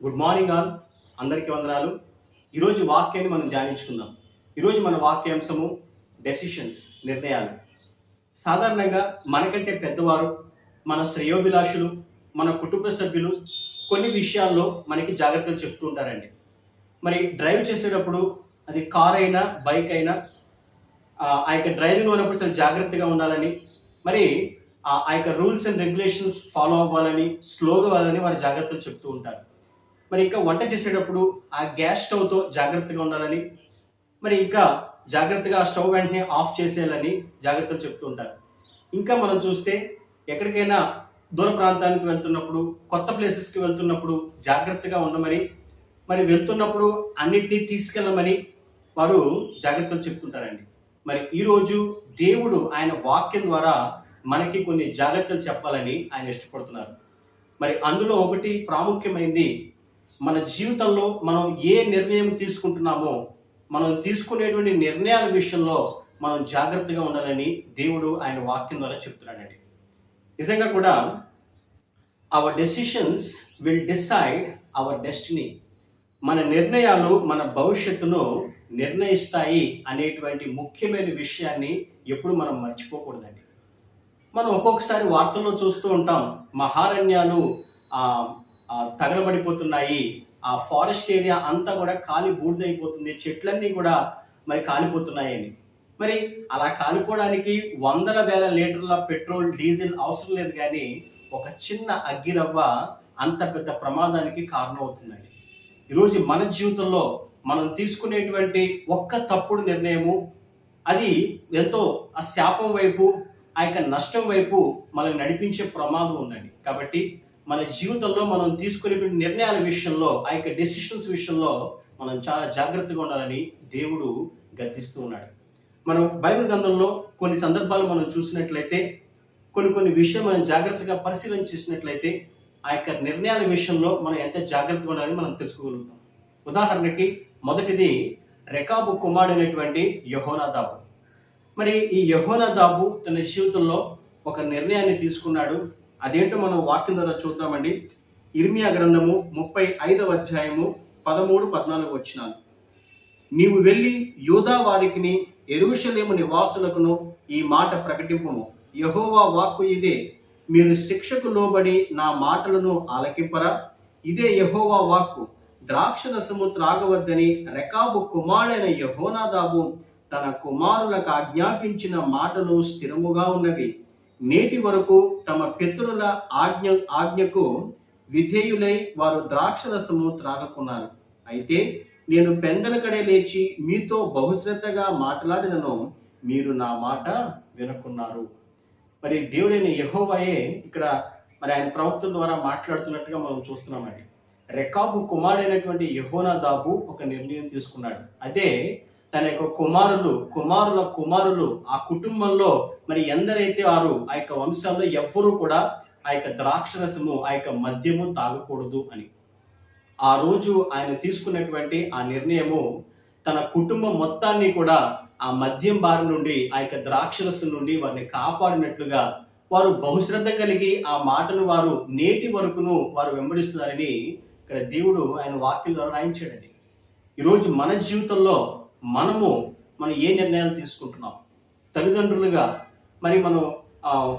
Good morning all అందరికీ వందనాలు. ఈరోజు వాక్యాన్ని మనం ధ్యానించుకుందాం. ఈరోజు మన వాక్యాంశము డెసిషన్స్ నిర్ణయాలు. సాధారణంగా మనకంటే పెద్దవారు మన శ్రేయోభిలాషులు మన కుటుంబ సభ్యులు కొన్ని విషయాల్లో మనకి జాగ్రత్తలు చెప్తూ ఉంటారండి. మరి డ్రైవ్ చేసేటప్పుడు అది కార్ అయినా బైక్ అయినా ఆ యొక్క డ్రైవింగ్ ఉన్నప్పుడు చాలా జాగ్రత్తగా ఉండాలని మరి ఆ యొక్క రూల్స్ అండ్ రెగ్యులేషన్స్ ఫాలో అవ్వాలని స్లోగా వెళ్ళాలని వారు జాగ్రత్తలు చెప్తూ ఉంటారు. మరి ఇంకా వంట చేసేటప్పుడు ఆ గ్యాస్ స్టవ్తో జాగ్రత్తగా ఉండాలని మరి ఇంకా జాగ్రత్తగా ఆ స్టవ్ వెంటనే ఆఫ్ చేసేయాలని జాగ్రత్తలు చెప్తూ ఉంటారు. ఇంకా మనం చూస్తే ఎక్కడికైనా దూర ప్రాంతానికి వెళ్తున్నప్పుడు కొత్త ప్లేసెస్కి వెళ్తున్నప్పుడు జాగ్రత్తగా ఉండమని మరి వెళ్తున్నప్పుడు అన్నిటినీ తీసుకెళ్ళమని వారు జాగ్రత్తలు చెప్తుంటారండి మరి ఈరోజు దేవుడు ఆయన వాక్యం ద్వారా మనకి కొన్ని జాగ్రత్తలు చెప్పాలని ఆయన ఇష్టపడుతున్నారు. మరి అందులో ఒకటి ప్రాముఖ్యమైంది మన జీవితంలో మనం ఏ నిర్ణయం తీసుకుంటున్నామో మనం తీసుకునేటువంటి నిర్ణయాల విషయంలో మనం జాగ్రత్తగా ఉండాలని దేవుడు ఆయన వాక్యం ద్వారా చెప్తున్నాడండి. నిజంగా కూడా our decisions will decide our destiny మన నిర్ణయాలు మన భవిష్యత్తును నిర్ణయిస్తాయి అనేటువంటి ముఖ్యమైన విషయాన్ని ఎప్పుడు మనం మర్చిపోకూడదండి. మనం ఒక్కొక్కసారి వార్తల్లో చూస్తూ ఉంటాం మహారణ్యాలు తగలబడిపోతున్నాయి. ఆ ఫారెస్ట్ ఏరియా అంతా కూడా కాలి బూడిదైపోతుంది. చెట్లన్నీ కూడా మరి కాలిపోతున్నాయని మరి అలా కాలిపోవడానికి వందల వేల లీటర్ల పెట్రోల్ డీజిల్ అవసరం లేదు కానీ ఒక చిన్న అగ్గిరవ్వ అంత పెద్ద ప్రమాదానికి కారణమవుతుందండి. ఈరోజు మన జీవితంలో మనం తీసుకునేటువంటి ఒక్క తప్పుడు నిర్ణయము అది ఎంతో ఆ శాపం వైపు ఆ యొక్క నష్టం వైపు మనల్ని నడిపించే ప్రమాదం ఉందండి. కాబట్టి మన జీవితంలో మనం తీసుకునేటువంటి నిర్ణయాల విషయంలో ఆ యొక్క డెసిషన్స్ విషయంలో మనం చాలా జాగ్రత్తగా ఉండాలని దేవుడు గద్దిస్తూ ఉన్నాడు. మనం బైబిల్ గ్రంథంలో కొన్ని సందర్భాలు మనం చూసినట్లయితే కొన్ని కొన్ని విషయాలు మనం జాగ్రత్తగా పరిశీలన చేసినట్లయితే ఆ యొక్క నిర్ణయాల విషయంలో మనం ఎంత జాగ్రత్తగా ఉండాలని మనం తెలుసుకోగలుగుతాం. ఉదాహరణకి మొదటిది రెకాబు కుమారుడైనటువంటి యహోనాదాబు. మరి ఈ యహోనాదాబు తన జీవితంలో ఒక నిర్ణయాన్ని తీసుకున్నాడు. అదేంటో మనం వాక్యం ద్వారా చూద్దామండి. ఇర్మియా గ్రంథము ముప్పై ఐదవ అధ్యాయము పదమూడు పద్నాలుగు వచ్చినాను నీవు వెళ్ళి యూదా వారికిని ఎరుషలేము నివాసులకును ఈ మాట ప్రకటింపుము. యహోవా వాక్కు ఇదే మీరు శిక్షకు లోబడి నా మాటలను ఆలకింపరా? ఇదే యహోవా వాక్కు. ద్రాక్షరసము త్రాగవద్దని రెకాబు కుమారుడైన యహోనాదాబు తన కుమారులకు ఆజ్ఞాపించిన మాటలు స్థిరముగా ఉన్నవి. నేటి వరకు తమ పితరుల ఆజ్ఞ ఆజ్ఞకు విధేయులై వారు ద్రాక్షరసము త్రాగకున్నారు. అయితే నేను పెందలకడే లేచి మీతో బహుశ్రద్ధగా మాట్లాడినను మీరు నా మాట వినుకున్నారు. మరి దేవుడైన యహోవాయే ఇక్కడ మరి ఆయన ప్రవక్త ద్వారా మాట్లాడుతున్నట్టుగా మనం చూస్తున్నామండి. రెకాబు కుమారుడైనటువంటి యహోనాదాబు ఒక నిర్ణయం తీసుకున్నాడు. అదే తన యొక్క కుమారులు కుమారుల కుమారులు ఆ కుటుంబంలో మరి ఎందరైతే వారు ఆ యొక్క వంశంలో ఎవ్వరూ కూడా ఆ యొక్క ద్రాక్షరసము ఆ యొక్క మద్యము తాగకూడదు అని. ఆ రోజు ఆయన తీసుకున్నటువంటి ఆ నిర్ణయము తన కుటుంబం మొత్తాన్ని కూడా ఆ మద్యం బారి నుండి ఆ యొక్క ద్రాక్షరసం నుండి వారిని కాపాడినట్లుగా వారు బహుశ్రద్ధ కలిగి ఆ మాటను వారు నేటి వరకును వారు వెంబడిస్తున్నారని ఇక్కడ దేవుడు ఆయన వాక్యం ద్వారా రాయించాడండి. ఈరోజు మన జీవితంలో మనము మనం ఏ నిర్ణయాలు తీసుకుంటున్నాం? తల్లిదండ్రులుగా మరి మనం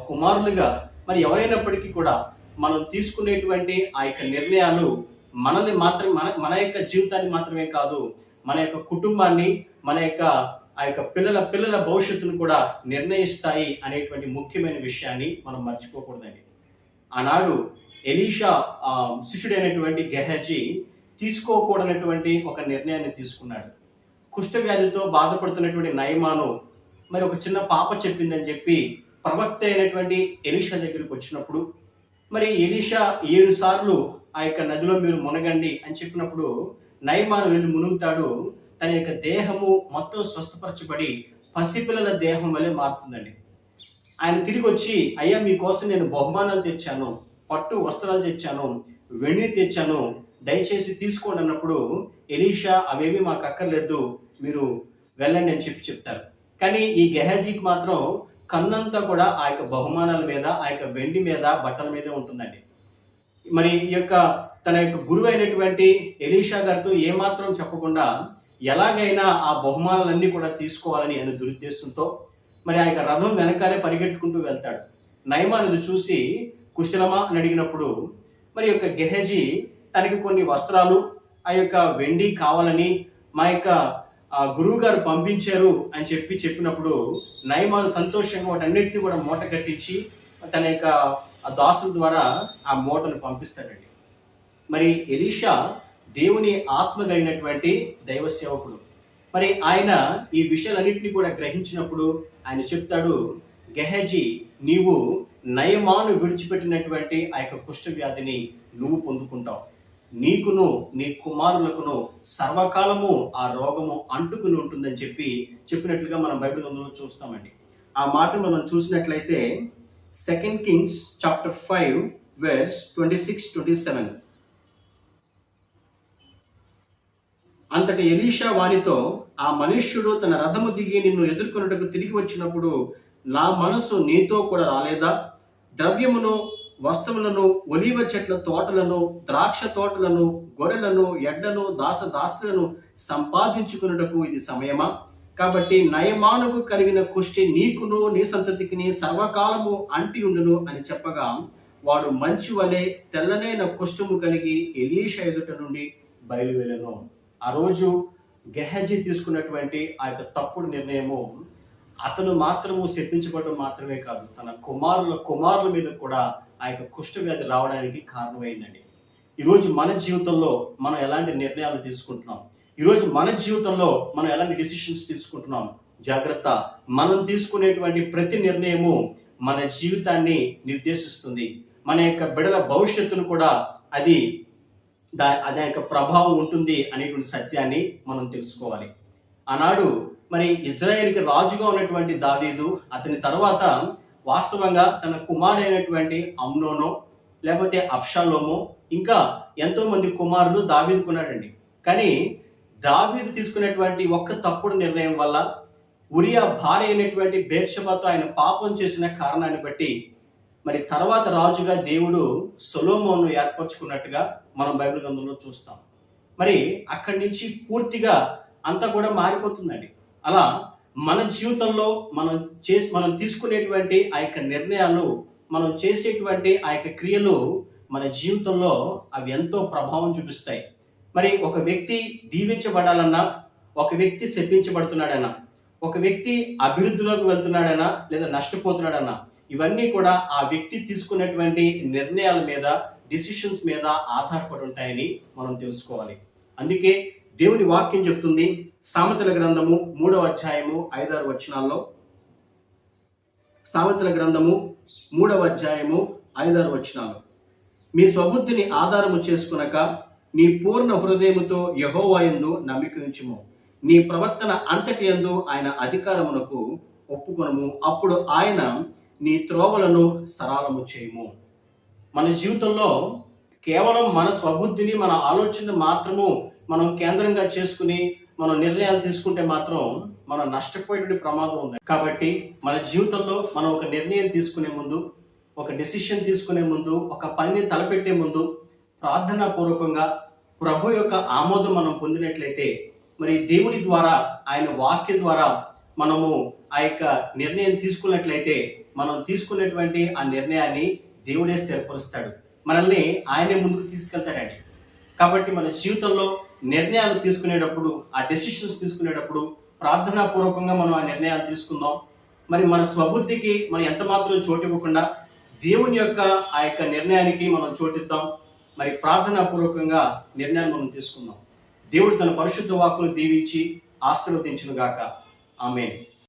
కుమారులుగా మరి ఎవరైనప్పటికీ కూడా మనం తీసుకునేటువంటి ఆ యొక్క నిర్ణయాలు మనల్ని మాత్రమే మన మన యొక్క జీవితాన్ని మాత్రమే కాదు మన యొక్క కుటుంబాన్ని మన యొక్క ఆ యొక్క పిల్లల పిల్లల భవిష్యత్తును కూడా నిర్ణయిస్తాయి అనేటువంటి ముఖ్యమైన విషయాన్ని మనం మర్చిపోకూడదండి. ఆనాడు ఎలీషా శిష్యుడైనటువంటి గెహజీ తీసుకోకూడనటువంటి ఒక నిర్ణయాన్ని తీసుకున్నాడు. కుష్ఠవ్యాధితో బాధపడుతున్నటువంటి నయమాను మరి ఒక చిన్న పాప చెప్పిందని చెప్పి ప్రవక్త అయినటువంటి ఎలీషా దగ్గరికి వచ్చినప్పుడు మరి ఎలీషా ఏడు సార్లు ఆ యొక్క నదిలో మీరు మునగండి అని చెప్పినప్పుడు నయమాను వెళ్ళి మునుగుతాడు. తన యొక్క దేహము మొత్తం స్వస్థపరచబడి పసిపిల్లల దేహం వల్లే మారుతుందండి. ఆయన తిరిగి వచ్చి అయ్యా మీకోసం నేను బహుమానాలు తెచ్చాను పట్టు వస్త్రాలు తెచ్చాను వెండిని తెచ్చాను దయచేసి తీసుకోండి అన్నప్పుడు ఎలీషా అవేవి మాకు అక్కర్లేదు మీరు వెళ్ళండి అని చెప్పి చెప్తారు. కానీ ఈ గెహజీకి మాత్రం కన్నంతా కూడా ఆ యొక్క బహుమానాల మీద ఆ యొక్క వెండి మీద బట్టల మీదే ఉంటుందండి. మరి ఈ యొక్క తన యొక్క గురువు అయినటువంటి ఎలీషా గారితో ఏమాత్రం చెప్పకుండా ఎలాగైనా ఆ బహుమానాలన్నీ కూడా తీసుకోవాలని ఆయన దురుద్దేశంతో మరి ఆ యొక్క రథం వెనకాలే పరిగెట్టుకుంటూ వెళ్తాడు. నయమాన్ చూసి కుశలమా? అని అడిగినప్పుడు మరి యొక్క గెహజీ తనకి కొన్ని వస్త్రాలు ఆ యొక్క వెండి కావాలని మా యొక్క గురువు గారు పంపించారు అని చెప్పి చెప్పినప్పుడు నయమాను సంతోషంగా వాటన్నిటిని కూడా మూట కట్టించి తన యొక్క ఆ దాసుల ద్వారా ఆ మూటను పంపిస్తాడండి. మరి ఎలీషా దేవుని ఆత్మ కలిగినటువంటి దైవ సేవకుడు. మరి ఆయన ఈ విషయాలన్నింటినీ కూడా గ్రహించినప్పుడు ఆయన చెప్తాడు గెహజీ నీవు నయమాను విడిచిపెట్టినటువంటి ఆ యొక్క కుష్ఠ వ్యాధిని నువ్వు పొందుకుంటావు. నీకును నీ కుమారులకును సర్వకాలము ఆ రోగము అంటుకుని ఉంటుందని చెప్పి చెప్పినట్లుగా మనం బైబిల్ గ్రంథంలో చూస్తామండి. ఆ మాట మనం చూసినట్లయితే second Kings chapter five verse twenty six twenty seven అంతటి ఎలీషా వానితో ఆ మనుష్యుడు తన రథము దిగి నిన్ను ఎదుర్కొనుటకు తిరిగి వచ్చినప్పుడు నా మనసు నీతో కూడా రాలేదా? ద్రవ్యమును వస్తువులను ఒలివ చెట్ల తోటలను ద్రాక్ష తోటలను గొర్రెలను ఎడ్లను దాస దాసులను సంపాదించుకున్నటకు ఇది సమయమా? కాబట్టి నయమానుకు కలిగిన కుష్టి నీకును నీ సంతతికిని సర్వకాలము అంటి ఉండును అని చెప్పగా వాడు మంచి వలె తెల్లనైన కుష్ఠము కలిగి ఎలీష ఎదుట నుండి బయలువెళ్ళను. ఆ రోజు గెహజీ తీసుకున్నటువంటి ఆ యొక్క తప్పుడు నిర్ణయము అతను మాత్రము శపించబడడం మాత్రమే కాదు తన కుమారుల కుమారుల మీద కూడా ఆ యొక్క కుష్ఠవ్యాధి రావడానికి కారణమైందండి. ఈరోజు మన జీవితంలో మనం ఎలాంటి నిర్ణయాలు తీసుకుంటున్నాం? ఈరోజు మన జీవితంలో మనం ఎలాంటి డిసిషన్స్ తీసుకుంటున్నాం? జాగ్రత్త. మనం తీసుకునేటువంటి ప్రతి నిర్ణయము మన జీవితాన్ని నిర్దేశిస్తుంది. మన యొక్క బిడల భవిష్యత్తును కూడా అది దా అదే యొక్క ప్రభావం ఉంటుంది అనేటువంటి సత్యాన్ని మనం తెలుసుకోవాలి. ఆనాడు మరి ఇజ్రాయేల్కి రాజుగా ఉన్నటువంటి దావీదు అతని తర్వాత వాస్తవంగా తన కుమారుడైనటువంటి అమ్నోనో లేకపోతే అప్షాలోమో ఇంకా ఎంతో మంది కుమారులు దావీదుకున్నాడండి కానీ దావీదు తీసుకున్నటువంటి ఒక్క తప్పుడు నిర్ణయం వల్ల ఉరియా భార్య అయినటువంటి బేర్షబాతో ఆయన పాపం చేసిన కారణాన్ని బట్టి మరి తర్వాత రాజుగా దేవుడు సొలోమోను ఏర్పరచుకున్నట్టుగా మనం బైబిల్ గ్రంథంలో చూస్తాం. మరి అక్కడి నుంచి పూర్తిగా అంతా కూడా మారిపోతుందండి. అలా మన జీవితంలో మనం చేసి మనం తీసుకునేటువంటి ఆ యొక్క నిర్ణయాలు మనం చేసేటువంటి ఆ యొక్క క్రియలు మన జీవితంలో అవి ఎంతో ప్రభావం చూపిస్తాయి. మరి ఒక వ్యక్తి దీవించబడాలన్నా ఒక వ్యక్తి శపించబడుతున్నాడన్నా ఒక వ్యక్తి అభివృద్ధిలోకి వెళ్తున్నాడన్నా లేదా నష్టపోతున్నాడన్నా ఇవన్నీ కూడా ఆ వ్యక్తి తీసుకున్నటువంటి నిర్ణయాల మీద డిసిషన్స్ మీద ఆధారపడి ఉంటాయని మనం తెలుసుకోవాలి. అందుకే దేవుని వాక్యం చెప్తుంది సామెతల గ్రంథము మూడవ అధ్యాయము ఐదారు వచనాల్లో. సామెతల గ్రంథము మూడవ అధ్యాయము ఐదారు వచనాలు. మీ స్వబుద్ధిని ఆధారము చేసుకునక నీ పూర్ణ హృదయముతో యహోవాయందు నమ్మిక ఉంచుము. నీ ప్రవర్తన అంతటి యందు ఆయన అధికారమునకు ఒప్పుకొనము. అప్పుడు ఆయన నీ త్రోవలను సరళము చేయము. మన జీవితంలో కేవలం మన స్వబుద్ధిని మన ఆలోచన మాత్రము మనం కేంద్రంగా చేసుకుని మనం నిర్ణయాలు తీసుకుంటే మాత్రం మనం నష్టపోయేటువంటి ప్రమాదం ఉంది. కాబట్టి మన జీవితంలో మనం ఒక నిర్ణయం తీసుకునే ముందు ఒక డెసిషన్ తీసుకునే ముందు ఒక పనిని తలపెట్టే ముందు ప్రార్థనా పూర్వకంగా ప్రభు యొక్క ఆమోదం మనం పొందినట్లయితే మరి దేవుని ద్వారా ఆయన వాక్యం ద్వారా మనము ఆ యొక్క నిర్ణయం తీసుకున్నట్లయితే మనం తీసుకున్నటువంటి ఆ నిర్ణయాన్ని దేవుడే స్థిరపరుస్తాడు. మనల్ని ఆయనే ముందుకు తీసుకెళ్తాడండి. కాబట్టి మన జీవితంలో నిర్ణయాలు తీసుకునేటప్పుడు ఆ డెసిషన్స్ తీసుకునేటప్పుడు ప్రార్థనాపూర్వకంగా మనం ఆ నిర్ణయాలు తీసుకుందాం. మరి మన స్వబుద్ధికి మనం ఎంత మాత్రం చోటు ఇవ్వకుండా దేవుని యొక్క ఆ యొక్క నిర్ణయానికి మనం చోటిద్దాం. మరి ప్రార్థనాపూర్వకంగా పూర్వకంగా మనం తీసుకుందాం. దేవుడు తన పరిశుద్ధ వాక్కును దీవించి ఆశీర్వదించును గాక ఆమె